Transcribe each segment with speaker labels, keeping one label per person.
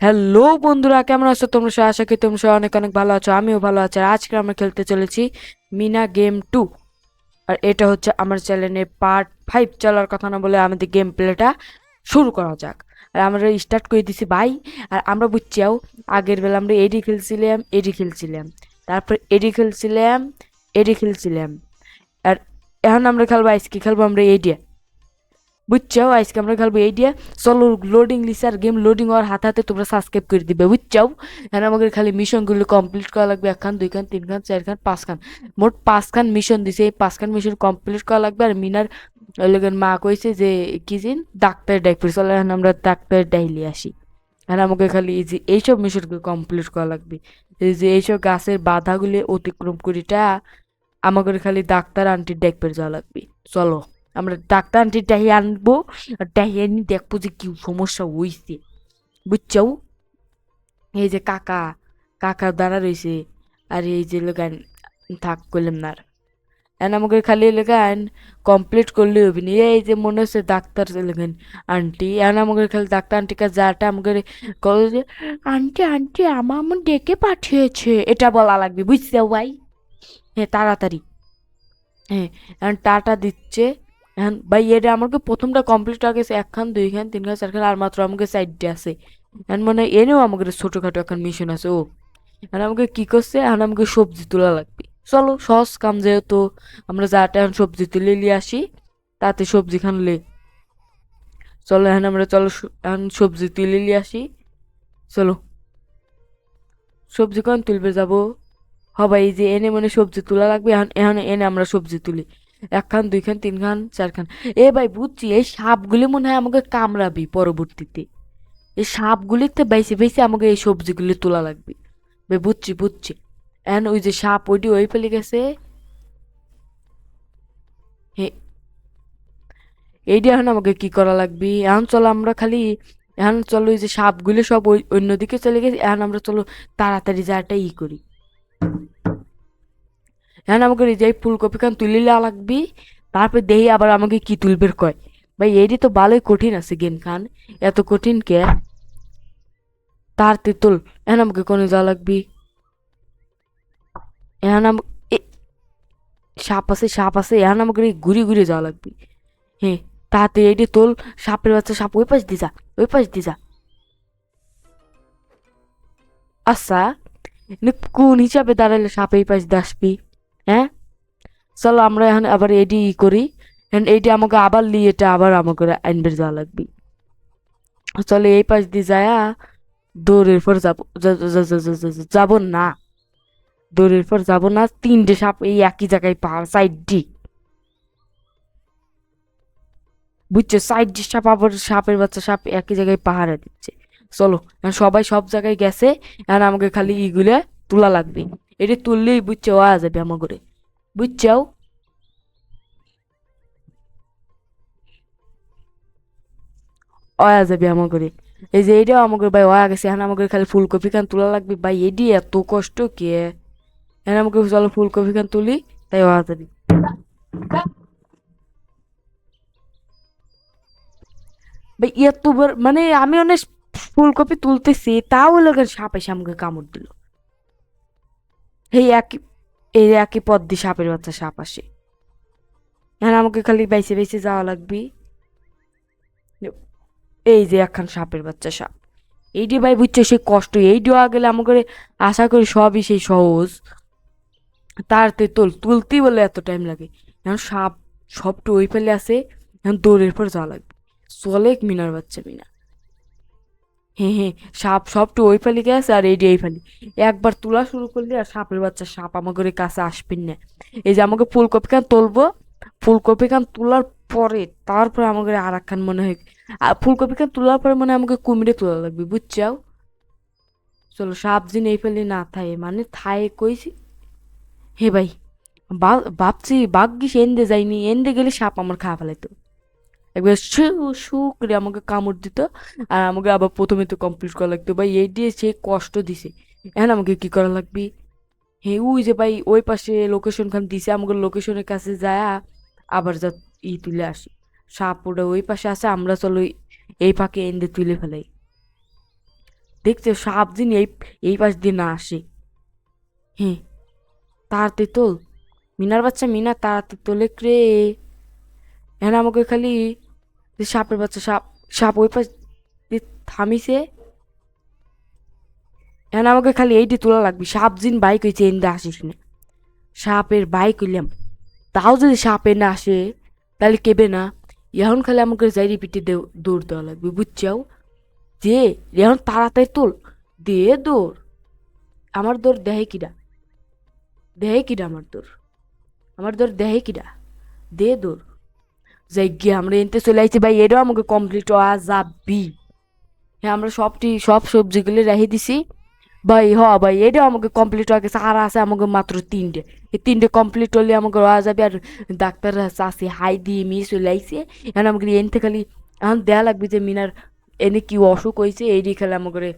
Speaker 1: Hello বন্ধুরা, কেমন আছো তোমরা? সবাই আশা করি তোমরা সবাই অনেক অনেক ভালো আছো, আমিও ভালো আছি। আর আজকে আমরা খেলতে চলেছি মিনা গেম টু আর এটা হচ্ছে আমার চ্যানেলে পার্ট ফাইভ চলার কথা না বলে আমাদের গেম প্লেটা শুরু করা যাক। আর আমরা স্টার্ট করে দিছি ভাই আর আমরা বুঝছিও আগের বেলা আমরা এডি খেলছিলাম এডি খেলছিলাম। তারপর এডি খেলছিলাম এডি খেলছিলাম। আর এখন আমরা খেলব আজকে খেলব আমরা এডিয়া বুঝছ? আজকে আমরা খেলব এই দিয়ে। চলো লোডিং লিসে আর গেম লোডিং হওয়ার হাতে হাতে তোমরা সাবস্ক্রাইব করে দিবে, বুঝছ? আর আমাদের খালি মিশনগুলো কমপ্লিট করা লাগবে, এক খান, দুই খান, তিন খান, চার খান, পাঁচ খান। মোট পাঁচ খান মিশন দিছে। এই পাঁচ খান মিশন কমপ্লিট করা লাগবে আর মিনার লোকের মা কইছে যে, কি জিন ডাক্তার ডাকবে চলো এখন আমরা ডাক্তার ডাইলি আসি। আর আমাকে খালি এই যে, এইসব মিশনগুলো কমপ্লিট করা লাগবে। এই যে, এইসব গাছের বাধাগুলি অতিক্রম করিটা আমাকে খালি ডাক্তার আন্টির ডাকবে যাওয়া লাগবে। চলো। আমরা ডাক্তার আন্টি ডাহি আনব আর ডাহি আনি দেখব যে কি সমস্যা হইছে। বুঝছ এই যে কাকা কাকা দাঁড়া রয়েছে আর এই যে লোকান থাক করলাম না আর। আমাকে খালি লেখান কমপ্লিট করলে হবে না। এই যে মনে হচ্ছে ডাক্তার লেখেন আন্টি এন আমাকে খালি ডাক্তার আন্টি কাছে যাটা আমাকে কল যে আন্টি আন্টি আমার আমার ডেকে পাঠিয়েছে। এটা বলা লাগবে বুঝছ ভাই? হ্যাঁ তাড়াতাড়ি। হ্যাঁ টাটা দিচ্ছে। এখন ভাই, এটা আমাকে প্রথমটা কমপ্লিট হয়ে গেছে একখান দুইখান তিনখান চারখান আর মাত্র আমাকে সাইডে আছে। এখন মানে এনেও আমাকে ছোটোখাটো এখন মিশন আছে, ও। এখন আমাকে কি করছে? এখন আমাকে সবজি তোলা লাগবে। চলো, সহজ কাম যেহেতু, আমরা যাটা এখন সবজি তুলে নিয়ে আসি, তাতে সবজি খানলে চলো, এখন আমরা চলো এখন সবজি তুলে নিয়ে আসি। চলো। সবজি কোন তুলবে যাব? হবাই যে এনে মনে সবজি তোলা লাগবে, এখন এখন এনে আমরা সবজি তুলি। একখান, দুইখান, তিনখান, চারখান। এ ভাই, বুঝছি, এই সাপগুলি মনে হয় আমাকে কামড়াবি পরবর্তীতে। এই সাপগুলিতে বেশি বেশি আমাকে এই সবজিগুলি তোলা লাগবে। ভাই বুঝছি বুঝছি। এখন ওই যে সাপ, ওইটি ওই ফেলে গেছে। হে এইটি এখন আমাকে কি করা লাগবে? এখন চলো আমরা খালি, এখন চলো ওই যে সাপগুলি সব ওই, অন্যদিকে চলে গেছে। এখন আমরা চলো তাড়াতাড়ি যাটা ই করি। এখন আমাকে এই যে ফুলকপি খান তুলে নেওয়া লাগবি, তারপর দেহি আবার আমাকে কি তুলবের কয়। ভাই, এটি তো ভালোই কঠিন আছে গেম খান, এত কঠিন কে? তার তেতুল এখন আমাকে কোনে যাওয়া লাগবি? এখন সাপ আছে সাপ আছে, এখন আমাকে ঘুরে ঘুরে যাওয়া লাগবে। হ্যাঁ তাতে এটি তোল, সাপের বাচ্চা সাপ ওই পাশ যা, ওই পাশ যা। আচ্ছা কোন হিসাবে দাঁড়ালে সাপ এই পাশ দিয়ে আসবি? হ্যাঁ? চলো আমরা এখন আবার এডি ই করি। এখন এইটি আমাকে আবার নিয়ে এটা আবার আমাকে আনবে যাওয়া লাগবে। চলো এই পাশ দিয়ে যায় দৌড়ের পর যাব। যাব না। দৌড়ের পর যাব না, তিনটে সাপ এই একই জায়গায় পাহাড় সাইড ডি বুঝছ? সাইড সাপ আবার সাপের বাচ্চা, সাপ একই জায়গায় পাহাড়ে দিচ্ছে। চলো সবাই সব জায়গায় গেছে, এখন আমাকে খালি ইগুলো তোলা লাগবে। এটা তুললেই বুঝছ ওয়া যাবে আমার করে বুঝছ ওয়া যাবে আমার করে এই যে এইটাও আমাকে ভাই ওয়া গেছে এখন আমাকে খালি ফুলকপি খান তোলা লাগবে ভাই এডি এত কষ্ট কে এখন আমাকে চলো ফুলকপি খান তুলি তাই ওয়া যাবে ভাই এত মানে আমি অনেক ফুলকপি তুলতেছি তাও লোকের সাপ আমাকে কামড় দিল এই একই এই একই পথ দিয়ে সাপের বাচ্চা সাপ আসে। এখন আমাকে খালি বাইসে বাইসে যাওয়া লাগবে। এই যে একখান সাপের বাচ্চা সাপ। এইটি ভাই বুঝছে সে কষ্ট এই দেওয়া গেলে আমাকে আশা করি সবই সেই সহজ। তার তে তোল, তুলতেই বলে এত টাইম লাগে। এখন সাপ, সবটা ওই ফেলে আসে, এখন দৌড়ের পর যাওয়া লাগবে। চলে মিনার বাচ্চা মিনা হ্যাঁ হ্যাঁ সাপ সবটা ওই ফালি গেছে আর এইটি এই ফালি। একবার তোলা শুরু করলে আর সাপের বাচ্চা সাপ আমাদের কাছে আসবেন না। এই যে আমাকে ফুলকপি খান তুলবো, ফুলকপি খান তোলার পরে তারপরে আমাকে আর একখান মনে হয়, আর ফুলকপি খান তোলার পরে মনে আমাকে কুমিরে তোলা লাগবে, বুঝছাও? চলো, সাপ দিন এই ফেলি না থায়ে মানে থায়ে কইছি, হে ভাই ভাবছি, ভাগ্যিস এন্দে যাইনি এন্দে গেলে সাপ আমার খাওয়া ফেলাইতো। একবার শু শু করে আমাকে কামড় দিত। আর আমাকে আবার প্রথমে তো কমপ্লিট করা লাগতো। ভাই, এই দিয়ে সে কষ্ট দিছে। এখন আমাকে কি করা লাগবে? হে, ওই যে ভাই, ওই পাশে লোকেশন খান দিছে। আমাকে লোকেশনের কাছে যায়, আবার যা ই তুলে আসি। সাপ ওটা ওই পাশে আছে, আমরা চলো এই- ফাঁকে এন্দে তুলে ফেলাই। দেখছে, সাপ দিন এই এই পাশ দিয়ে না আসে। হ্যাঁ তাড়াতাড়ি তোল মিনার বাচ্চা মিনা তাড়াতাড়ি তোলে ক্রে এখন আমাকে খালি সাপের বাচ্চা, সাপ সাপ ওই পাশ থামিছে। এখন আমাকে খালি এইটি তোলা লাগবে, সাপ জিন বাইক হয়েছে এনদে আসিস না সাপের বাইক হইলাম। তাও যদি সাপে না আসে, তাহলে কেবে না? এখন খালি আমাকে যাই রিপিটে দৌড় দেওয়া লাগবে, বুঝছাও? যে এখন তাড়াতাড়ি তোল। দে দৌড়। আমার দৌড় দেহে কিরা দেহে কিরা আমার দৌড়? আমার দৌড় দেহে কিরা দে দৌড়। যাই আমরা এনতে চলে আসছি ভাই, এটাও আমাকে কমপ্লিট হওয়া যাবি। হ্যাঁ আমরা সবটি, সব সবজিগুলো রেখে দিছি। ভাই, হ, ভাই, এটাও আমাকে কমপ্লিট হয়ে গেছে। আর আছে আমাকে মাত্র তিনটে। এই তিনটে কমপ্লিট হলে আমাকে হওয়া যাবে। আর ডাক্তার আছে হাই দিয়ে মিস চলে আইসে এখন আমাকে এনতে খালি, এখন দেয়া লাগবে যে মিনার এনে কি অসুখ হয়েছে এইটি খেলে আমাকে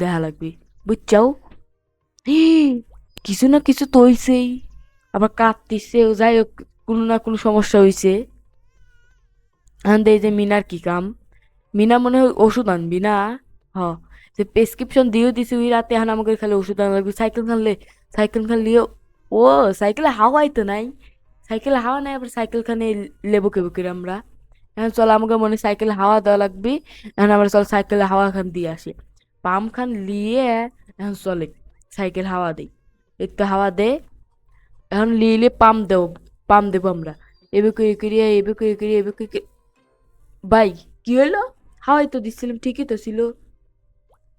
Speaker 1: দেখা লাগবে। বুঝছাও? কিছু না কিছু তো হইছেই। আবার কাঁদতিছে ও যাই হোক। কোনো না কোনো সমস্যা হয়েছে এখন দেই যে মিনার কি কাম? মিনা মনে হয় ওষুধ আনবি না? হ। যে প্রেসক্রিপশন দিয়েও দিছি ওই রাতে, এখন আমাকে খালি ওষুধ আনা লাগবে। সাইকেল খানলে, সাইকেল খান লিয়ে ও, সাইকেলে হাওয়াই তো নাই। সাইকেলে হাওয়া নাই, আবার সাইকেল খানে লেবু কেবু করে আমরা। এখন চল আমাকে মনে সাইকেলে হাওয়া দেওয়া লাগবে। এখন আমরা চল সাইকেলে হাওয়া খান দিয়ে আসি। পাম্প খান লিয়ে, এখন চলে সাইকেল হাওয়া দেই। একটু হাওয়া দে। এখন লিলে পাম্প দেব পাম্প দেবো আমরা। এবে করে করিয়ে এবে করে করিয়ে এবে করে ভাই, কি হলো হাওয়াই তো দিচ্ছিলাম ঠিকই তো ছিল।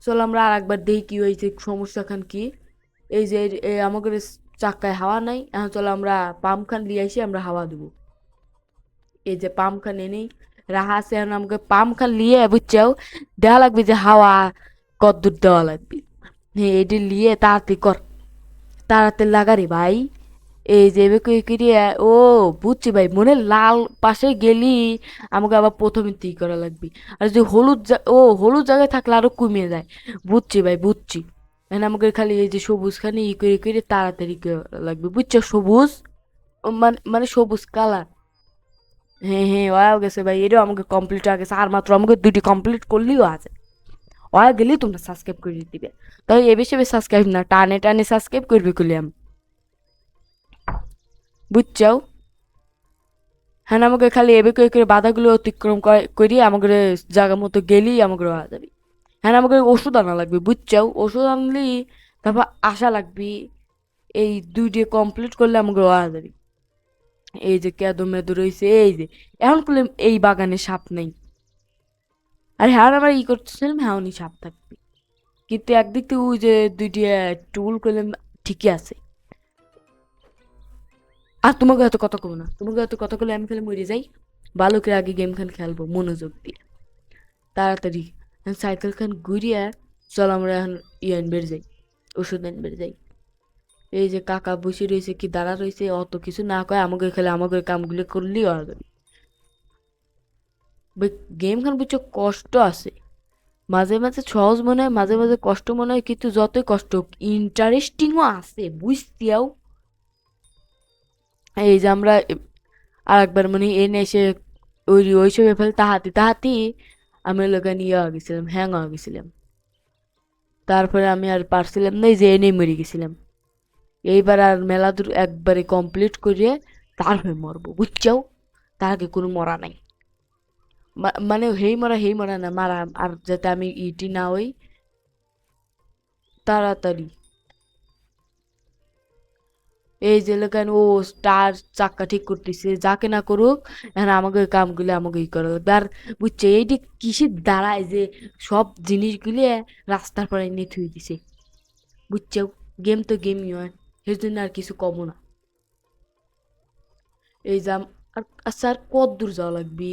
Speaker 1: চল আমরা আর একবার দেখি কি হয়েছে, সমস্যা খান কি। এই যে আমাদের চাক্কায় হাওয়া নাই, এখন চলো আমরা পাম্প খান নিয়ে আসি, আমরা হাওয়া দেবো। এই যে পাম্প খান এনেই রাহা আছে, এখন আমাকে পাম্প খান নিয়ে, বুঝছাও? দেওয়া লাগবে যে হাওয়া, কদ্দূর দেওয়া লাগবে। হ্যাঁ এটি নিয়ে তাড়াতাড়ি কর। তাড়াতাড়ি লাগা রে ভাই। এই যে করিয়া, ও বুঝছি ভাই, মনে লাল পাশে গেলি আমাকে আবার প্রথমে তি করা লাগবে। আর যদি হলুদ ও হলুদ জায়গায় থাকলে আরও কমিয়ে যায় বুঝছি ভাই, বুঝছি। মানে আমাকে খালি এই যে সবুজ খানি ই করে করে তাড়াতাড়ি লাগবে। বুঝছ, সবুজ? মানে মানে সবুজ কালার। হ্যাঁ হ্যাঁ ওয়াও গেছে ভাই, এটাও আমাকে কমপ্লিট হয়ে গেছে। আর মাত্র আমাকে দুটি কমপ্লিট করলেও আছে। ওয়া গেলেই তোমরা সাবস্ক্রাইব করে দিবে। তাই এ বেশি সাবস্ক্রাইব না, টানে টানে সাবস্ক্রাইব করবে করলাম বুঝছাও হ্যাঁ আমাকে খালি এবে করে করে বাধাগুলো অতিক্রম করে- আমাকে জায়গা মতো গেলেই আমাকে হওয়া যাবে হ্যাঁ আমাকে ওষুধ আনা লাগবে বুঝছাও ওষুধ আনলি তারপর আশা লাগবে, এই দুইটি কমপ্লিট করলে আমাকে হওয়া যাবে এই যে কেদো মেদো রয়েছে, এই যে, এখন করলে এই বাগানে সাপ নেই। আর হ্যাঁ আমার ই করতেছিলাম হ্যাঁ উনি সাপ থাকবে। কিন্তু একদিক থেকে ওই যে দুইটি টুল করলাম, ঠিকই আছে। আর তোমাকে হয়তো কথা কব না। তোমাকে হয়তো কথা কলে আমি খেলে মরে যাই। ভালো করে আগে গেম খান খেলব, মনোযোগ দিয়ে। তাড়াতাড়ি। সাইকেল খান ঘুরিয়ে চল আমরা এখন ইয়ান বের যাই, ওষুধ আন বের যাই। এই যে কাকা বসে রয়েছে কি, দাঁড়া রয়েছে, অত কিছু না কয়, আমাকে খেলে আমাকে কামগুলো করলেই যাবে। গেম খান বুঝছ কষ্ট আছে। মাঝে মাঝে সহজ মনে হয়, মাঝে মাঝে কষ্ট মনে হয়, কিন্তু যতই কষ্ট ইন্টারেস্টিংও আছে বুঝতেও এই যে আমরা আর একবার মানে এনে এসে ওই ওই সব ফেলে তাহাতি তাহাতি আমি লোকে নিয়ে গেছিলাম, হ্যাং হয়ে গেছিলাম। তারপরে আমি আর পারছিলাম না যে এনে মরে গেছিলাম। এইবার আর মেলা দূর একবারে কমপ্লিট করিয়ে তারপরে মরবো, বুঝছাও? তার আগে কোনো মরা নাই। মানে হেই মরা হেই মরা না, মারা, আর যাতে আমি ইটি না হই, তাড়াতাড়ি। এই যে লেখান ও স্টার চাক্কা ঠিক করতেছে, যাকে না করুক, এখন আমাকে ওই কামগুলো ই করা। লাগবে আর বুঝছে, এইটি কিসের দাঁড়ায় যে সব জিনিসগুলি রাস্তার পরে এনে থুই দিছে বুঝছ গেম তো গেমই হয় সেই জন্য আর কিছু কমও না। এই যে আর আচ্ছা আর কত দূর যাওয়া লাগবে?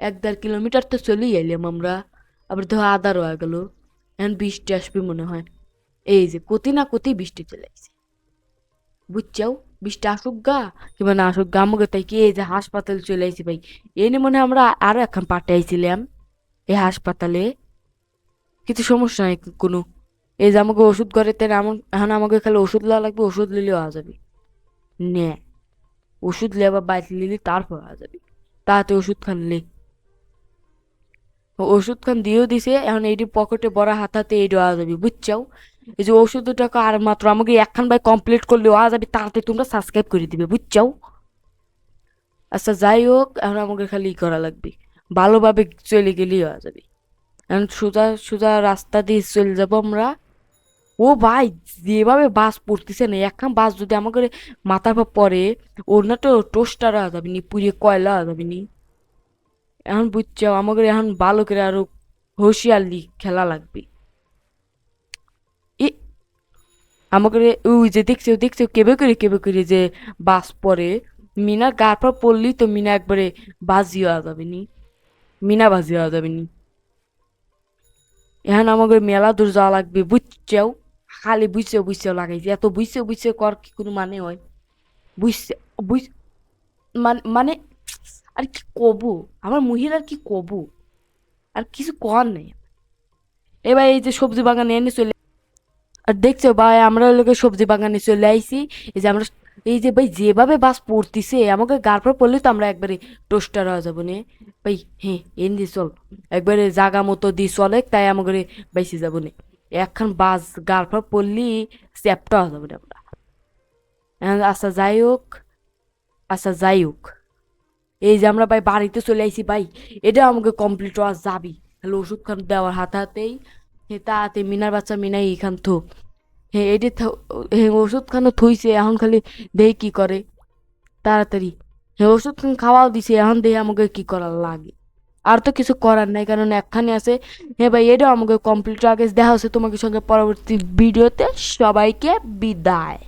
Speaker 1: এক দেড় কিলোমিটার তো চলেই এলাম আমরা, আবার ধরো আদার হয়ে গেল, এখন বৃষ্টি আসবে মনে হয়। এই যে, কতি না কতি বৃষ্টি চলে আসছে বুঝছাও? বৃষ্টি আসুক গা কিংবা না আসুক গা আমাকে তাই কি যে হাসপাতাল চলে আইছি ভাই? এই নিয়ে মনে আমরা আরও এখন পাঠাইছিলাম এই হাসপাতালে। কিছু সমস্যা নাই কোনো। এই যে আমাকে ওষুধ করে তাই এমন এখন আমাকে খালি ওষুধ লওয়া লাগবে, ওষুধ নিলেও আওয়া যাবে। নে। ওষুধ লেবা বাইক নিলে তারপর আওয়া যাবে। তাতে ওষুধ খান খানলে ওষুধ খান দিয়েও দিছে, এখন এইটি পকেটে বড় হাত হাতে এইটা আওয়া যাবি, বুঝছাও? এই যে টাকা আর মাত্র আমাকে একখান ভাই কমপ্লিট করলে আওয়া যাবে তাড়াতাড়ি তোমরা সাবস্ক্রাইব করে দিবে, বুঝছাও? আচ্ছা যাই হোক, এখন আমাকে খালি করা লাগবে। ভালোভাবে চলে গেলেই হওয়া যাবে। এখন সোজা সোজা রাস্তা দিয়ে চলে যাব আমরা। ও ভাই, যেভাবে বাস পড়তেছে না, একখান বাস যদি আমাকে মাথার পর পরে ওর না তো টোস্টার হওয়া যাবে নি পুড়িয়ে কয়লা হওয়া যাবে নি। এখন বুঝছ আমাকে এখন ভালো করে আরও হুঁশিয়ারলি খেলা লাগবে। আমাকে ওই যে দেখছ দেখছ কেবে করে কেবে করে যে বাস পরে মিনার গার পর পড়লি তো মিনা একবারে বাজি হওয়া যাবে নি। মিনা বাজি হওয়া যাবে নি। এখন আমাকে মেলা দূর যাওয়া লাগবে, বুঝছেও? খালি বুঝছে বুঝছেও লাগাইছে এত বুঝছে বুঝছে কর কি কোনো মানে হয়। বুঝছে, বুঝ মানে মানে আর কি কব? আমার মহিলার কি কব? আর কিছু কর নেই। এবার এই যে সবজি বাগানে এনে চলে আর দেখছ ভাই, আমরা লোকে সবজি বাগানে চলে আইছি। এই যে আমরা এই যে ভাই, যেভাবে বাস পড়তিছে, আমাকে গার পর পড়লে তো আমরা একবারে টোস্টার হয়ে যাব নে। ভাই হ্যাঁ এন দিয়ে চল, একবারে জাগা মতো দিয়ে চলে তাই আমাকে বাইসে যাব নে। একখান বাস গার পর পড়লি চ্যাপটা হয়ে যাব নে আমরা। আচ্ছা যাই হোক আচ্ছা যাই হোক। এই যে আমরা ভাই বাড়িতে চলে আইছি ভাই, এটা আমাকে কমপ্লিট হওয়া যাবি তাহলে ওষুধ খান দেওয়ার হাত হাতেই হে তাতে মিনার বাচ্চা মিনাই এখান থো। হে এটি হে ওষুধ খানো থইছে, এখন খালি দেই কি করে? তাড়াতাড়ি। হে ওষুধ খান খাওয়াও দিছে, এখন দেহে আমাকে কি করার লাগে? আর তো কিছু করার নাই, কারণ একখানে আছে। হে ভাই এটাও আমাকে কমপ্লিট আগে দেখা হচ্ছে তোমাকে সঙ্গে পরবর্তী ভিডিওতে। সবাইকে বিদায়।